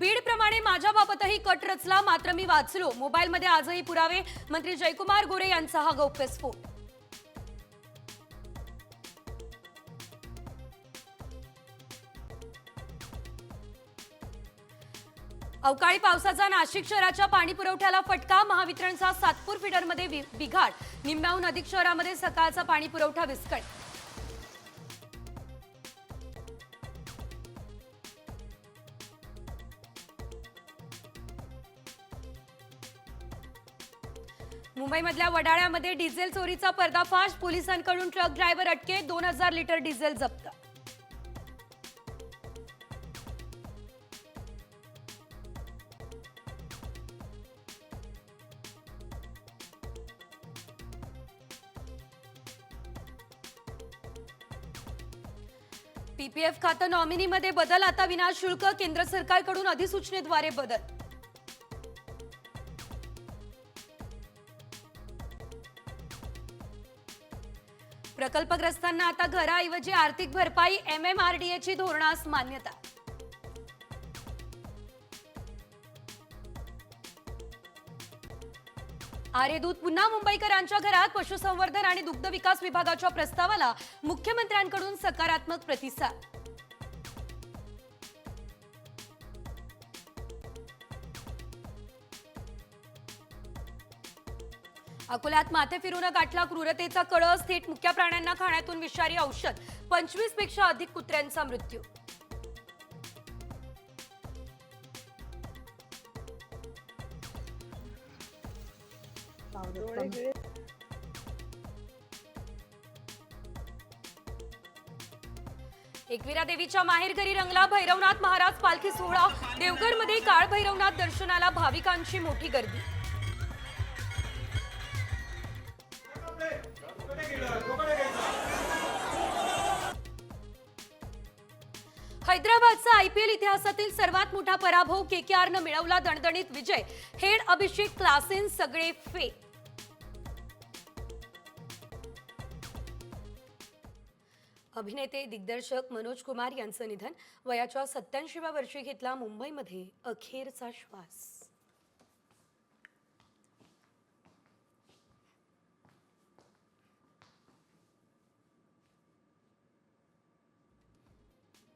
बीडप्रमाणे माझ्याबाबतही cut रचला मात्र मी वाचलो. मोबाईलमध्ये आजही पुरावे. मंत्री जयकुमार गोरे यांचा हा गौप्यस्फोट अवकाळी पावसाचा नाशिक शहराच्या पाणी पुरवठ्याला फटका. महावितरणचा सातपूर फिडरमध्ये बिघाड. निम्म्याहून अधिक शहरामध्ये सकाळचा पाणी पुरवठा विस्कळ मुंबईमधल्या वडाळ्यामध्ये डिझेल चोरीचा पर्दाफाश. पोलिसांकडून ट्रक ड्रायव्हर अटके दोन हजार लिटर डिझेल जप्त. पीपीएफ खातं नॉमिनीमध्ये बदल. आता विनाशुल्क केंद्र सरकारकडून अधिसूचनेद्वारे बदल. प्रकल्पग्रस्तांना आता घराऐवजी आर्थिक भरपाई एम एम आर डी एची धोरणास मान्यता. आर्यदूत पुन्हा मुंबईकरांच्या घरात पशुसंवर्धन आणि दुग्ध विकास विभागाच्या प्रस्तावाला मुख्यमंत्र्यांकडून सकारात्मक प्रतिसाद. अकोल्यात माथे फिरून गाठला क्रूरतेचा कळस थेट मुख्या प्राण्यांना खाण्यातून विषारी औषध. पंचवीसपेक्षा अधिक कुत्र्यांचा मृत्यू. एकविरा देवीच्या माहेर घरी रंगला भैरवनाथ महाराज पालखी सोहळा. देवघरमध्ये काळ भैरवनाथ दर्शनाला भाविकांची मोठी गर्दी. हैदराबादचा आयपीएल इतिहासातील सर्वात मोठा पराभव केकेआरनं मिळवला दणदणीत विजय. हेड अभिषेक क्लासेन सगळे फे अभिनेते दिग्दर्शक मनोज कुमार यांचं निधन. वयाच्या सत्याऐंशीव्या वर्षी घेतला मुंबईमध्ये अखेरचा श्वास.